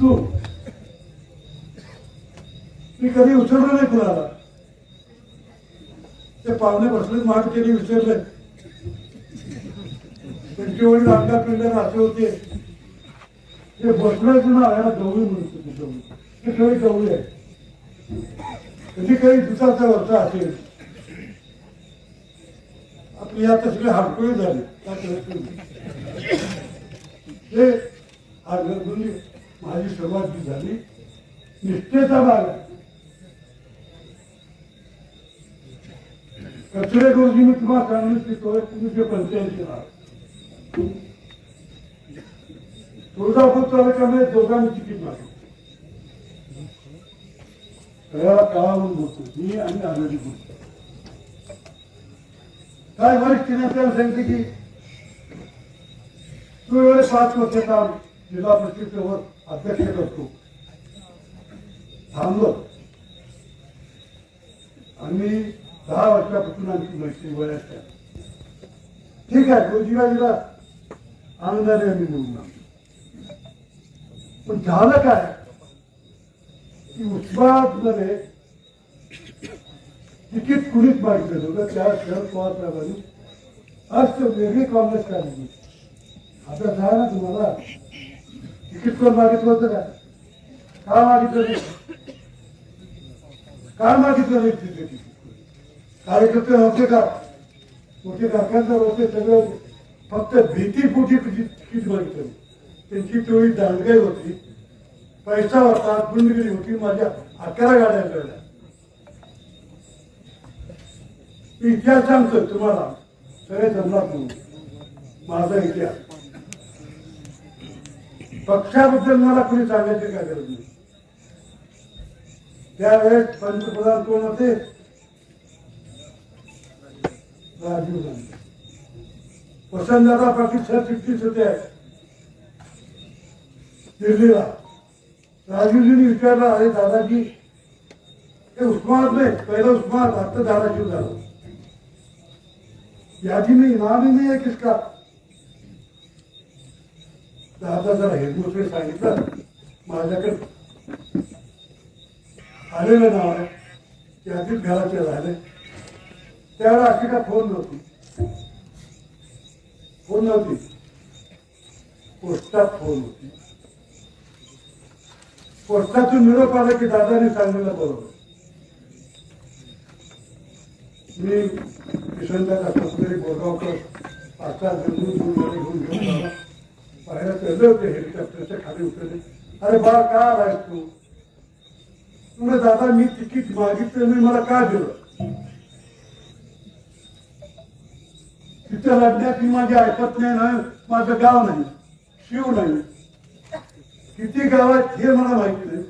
तू. मी कधी विसरलो नाही कुणाला. ते पाहुणे बसले माग केली विसरले. त्यांचे वडील आमदार पिंडर असे होते. ते बसल्याचं ना याला गवळी म्हणतो ते खरी गवळी आहे. कधी काही दुचाचा वर्ष असेल. आपली आता सगळे हाडकोळी झाले. काय करायचं? ते माझी सुरुवात जी झाली निष्ठेचा भाग आहे. कचरे गोष्टी मी तुम्हाला सांगून की तो एकोणीसशे पंच्याऐंशी ला तुळजापूर तालुक्यामध्ये दोघांची किंमत मागली सगळ्याला काळावून बोलतो मी आणि आनंदी बोलतो काय वरिष्ठ नेत्याला सांगते की तू एवढे पाच वर्ष काम जिल्हा परिषदेवर अध्यक्ष करतो. थांबलो. आम्ही दहा वर्षापासून आमची मैत्री वयाच्या ठीक आहे रोजीबाजीला आनंदाने आम्ही निवडून पण झालं काय? की उस्मानाबादमध्ये तिकीट कुणीच मागितलं नव्हतं. त्या शरद पवार साहेबांनी आज वेगळी काँग्रेस काढली. आता जा तुम्हाला तिकीट कोण मागितलं होतं का? का मागितलं नाही? का मागितलं नाही तिथे? कार्यकर्ते नव्हते का? मोठे कारखानदार होते सगळं फक्त भीतीपोटी तिकीट मागितलं? त्यांची तेवढी दांडगाई होती. पैसा होता गुंडगिरी होती माझ्या अकरा गाड्या लढल्या मी इतिहास सांगतोय तुम्हाला. सगळे जमणार म्हणून माझा इतिहास. पक्षाबद्दल मला कुणी सांगायची काय गरज नाही. त्यावेळेस पंतप्रधान कोण होते? राजीव गांधी. वसंतदादा पाटील सरचिटणीस होते. दिल्लीला. राजीवजींनी विचारला अरे दादाजी हे उस्मानात नाही पहिलं उस्मानात आता धाराशिव झालं यादी नाही नाम ही नाही किसका दादा जरा हेडमोसरे सांगितलं. माझ्याकडे आलेलं नाव आहे. त्यातील घराचे झाले त्यावेळेला अशी का फोन नव्हती. फोन नव्हती. पोस्टात फोन होती. पोस्टातून निरोप आला की दादाने सांगितलं बरोबर. मी किशनदादा कसरी बोरगावकर पाच सहा घेऊन घेऊन घेऊन चढले होते हेलिकॉप्टरच्या खाली उतरले. अरे बा का आलायस तू? तुम्ही दादा मी तिकीट मागितलं नाही मला का दिलं? तिथं लढण्यात मी माझी ऐकत नाही ना माझं गाव नाही शिव नाही. किती गाव आहेत हे मला माहिती नाही.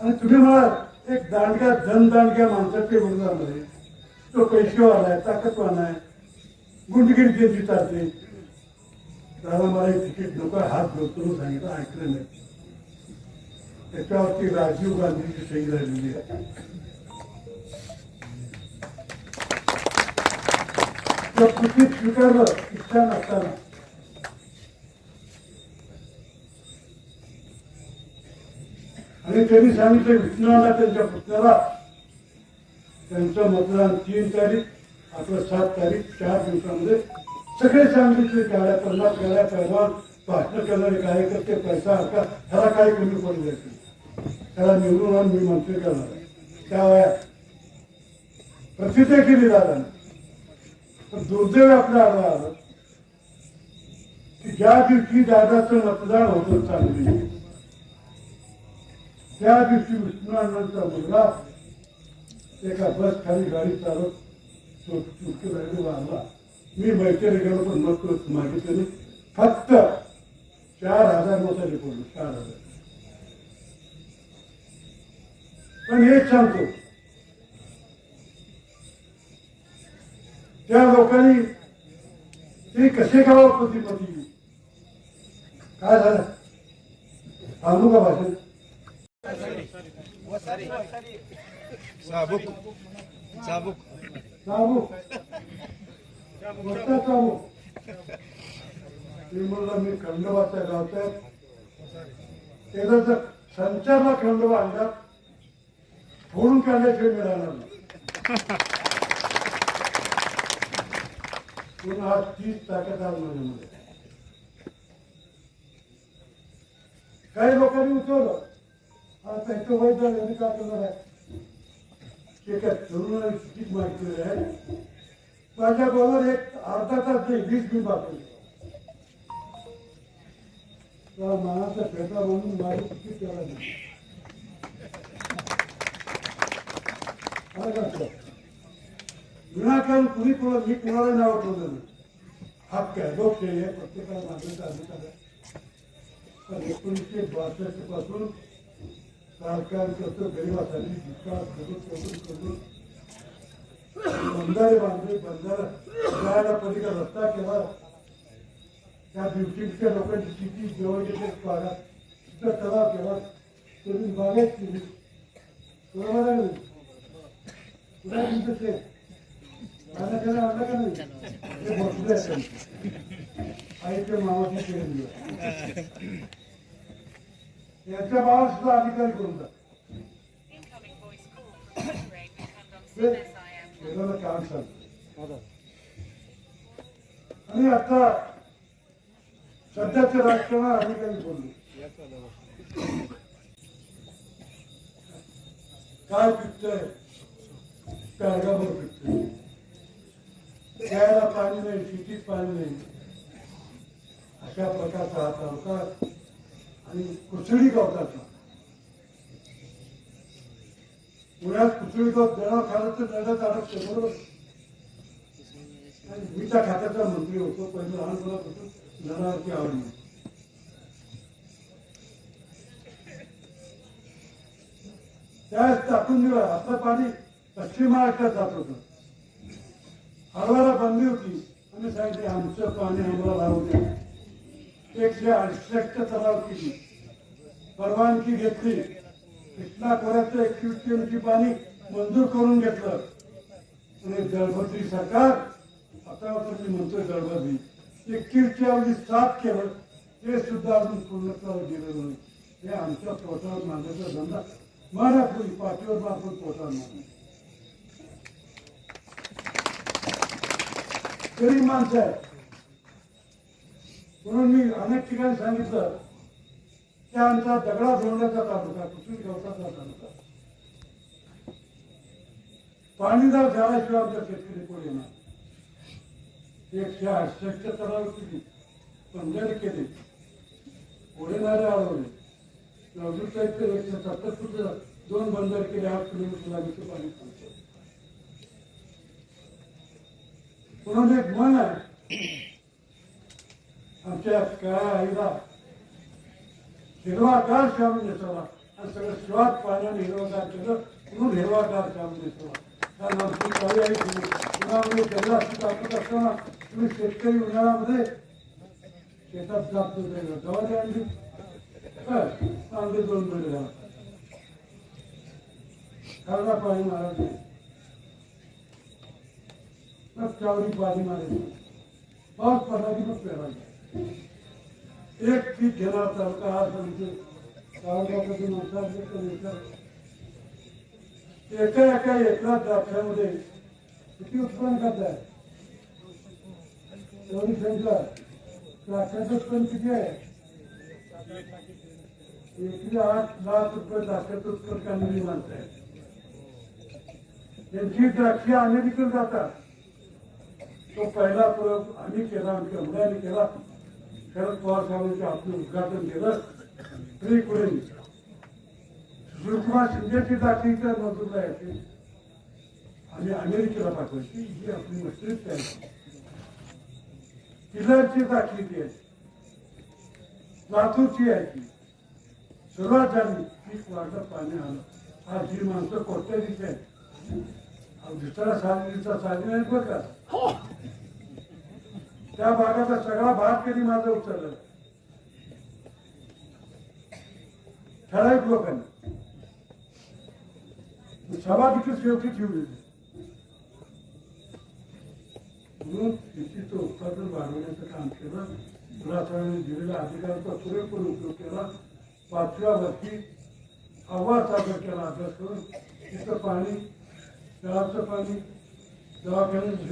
आणि तुम्ही मला एक दांडग्या धनदांडग्या माणसाचे विरोधामध्ये तो पैसेवाला आहे ताकदवान आहे. गुंडगिरी त्यांची चालते दादा मला तिकीट नको हात धरतो सांगितलं ऐकलं नाही. त्याच्यावरती राजीव गांधीची सही झालेली आहे. तिकीट स्वीकारलं इच्छा नसताना. आणि त्यांनी सांगितलं विष्णूला त्यांच्या पुतण्याला त्यांचं मतदान तीन तारीख आपलं सात तारीख चार दिवसामध्ये. सगळे सांगितले गाड्या पन्नास गाड्या पैलवान भाषण करणारे कार्यकर्ते पैसा हक्का ह्याला काय कमी पडू द्यायचं त्याला निवडून आणून मी मंत्री करणार त्या वयात प्रसिद्ध केली दादा पण दुर्दैव आपल्या आला आलं की ज्या दिवशी दादाचं मतदान होतं चांगली त्या दिवशी विष्णू मुलगा एका बस खाली गाडी चालत चुटकी राहिली वाहला. मी मैत्री गेलो पण मत मागितलं नाही. फक्त चार हजार मतांनी पडलो चार हजार. पण एक सांगतो. त्या लोकांनी ते कसे गावापती पती? काय झालं? सांगू का भाषण? चाबूक चाबूक चाबू मी म्हणलं मी खंडोबाच्या गावच्या त्याचा संचारला खंडोबा अंगात फोडून काढल्याशिवाय मिळाला नाही आज तीच ताकद आज माझ्यामध्ये काही लोकांनी उठवलं आज त्यांचं वय झालं काय करणार आहे ते काय तरुणाला किती माहिती आहे? माझ्या बरोबर एक अर्धा तास नाही वीस मिनिट बाकी त्या फेटा म्हणून माझी किती केला नाही. विनाकारण कुणी कोणा मी कोणाला नाव ठेवलं नाही. हक्क आहे लोकशाही आहे प्रत्येकाला मागण्याचा अधिकार आहे एकोणीसशे बासष्टपासून राजकारण करतो गरिबासाठी दुष्काळ करून करून करून बंधारे बांधले बंधारा जायला पलीकडे रस्ता केला. त्या दिवशीच्या लोकांची स्थिती जवळ येते भागात तिथं तलाव केला. तुम्ही बागायत केली बरोबर आहे ना? तुला तुमचं ते. आणलं का नाही, आणलं का नाही? ते बसले मामाची केली यांच्या भावाला सुद्धा अधिकारी करून द्या केलेलं काम सांगतो आणि आता सध्याच्या राजकारणात आम्ही काही बोललो काय पिकतंय? काळगाभर पिकतंय. प्यायला पाणी नाही शेतीत पाणी नाही. अशा प्रकारचा हा तालुका आणि कुचडी गावताचा पुण्यात कुचडी गाव जळा खालं तर नड्यात अडकतं बरोबर? आणि मी त्या खात्याचा मंत्री होतो पहिलं लहानपणापासून जनावरची आवड नाही त्यावेळेस टाकून दिलं आपलं पाणी पश्चिम महाराष्ट्रात जात होतं. हरवाला बंदी होती आम्ही सांगितले आमचं पाणी आम्हाला लावू द्या. एकशे अडसष्ट तलाव केली परवानगी घेतली कृष्णा कोऱ्याचं एकवीस टीएमची पाणी मंजूर करून घेतलं. आणि दळभद्री सरकार आता तर मी म्हणतोय दळभद्री एकवीसच्या अवधी सात केलं ते सुद्धा अजून पूर्णत्वाला गेलेलं नाही. हे आमच्या पोटावर मांडायचा धंदा. मारापुरी पाठीवर मारपूर पोटावर मारणे गरीब माणसं आहे म्हणून मी अनेक ठिकाणी सांगितलं त्यांचा दगडा धोरणाचा तालुका कुठून गवताचा तालुका पाणीदार झाल्याशिवाय आमच्या शेतकरी कोण येणार? एकशे अडसष्ट तलाव केली पंधरा केले पुढे नारे आळवले नवजूत साहित्य एकशे सत्तर फुट दोन बंदर केले आठ किलोमीटर लागेल पाणी थांबतं म्हणून एक मन आहे. आमच्या काळा आईला हिरवागार श्याम दिसावा. आणि सगळं श्वास पाण्याने हिरवागार केलं म्हणून हिरवागार श्याम दिसावा. कारण आमची काळी आई उन्हामध्ये जल्ला टाकत असताना तुम्ही शेतकरी उन्हाळ्यामध्ये शेतात जात नव्हते गव्हाची अंडी कांदे दोन महिने झाला पाणी मारायचे नाही. पाणी मारायचं पाऊस पडायची की मग पेरायचं एक पीक घेणार तालुका हा सांगतो तालुक्यामध्ये माणसाला एका एका एकरा द्राक्षामध्ये किती उत्पन्न करताय एवढी संख्या द्राक्षाचं उत्पन्न किती आहे एकरी आठ लाख रुपये द्राक्षाचं उत्पन्न करणारी माणसं आहे त्यांची द्राक्षे अमेरिकेत जातात तो पहिला प्रयोग आम्ही केला आमच्या मुलांनी केला शरद पवार साहेबांचं आपलं उद्घाटन केलं. तरी पुढे सुशीलकुमार शिंदेची दाखली तर मजूरला यायची आणि अमेरिकेला पाठवायची ही आपली मस्तीच आहे. किल्लरची दाखली ती आहे. लातूरची आहे ती. सुरुवात झाली पीक वाढलं पाणी आलं. आज ही माणसं कोट्याधीश आहेत. दुसरा सागरीचा सागरी नाही बघा. त्या भागाचा सगळा भाग कधी माझा उचलला. ठराविक लोकांनी. सभा देखील शेवटी ठेवली म्हणून शेतीचं उत्पादन वाढवण्याचं काम केलं. रासायनिक दिलेल्या अधिकाराचा पुरेपूर उपयोग केला. पाचव्या वर्षी आवाज सादर केला अभ्यास करून. तिथं पाणी तळाचं पाणी दवाखान्यात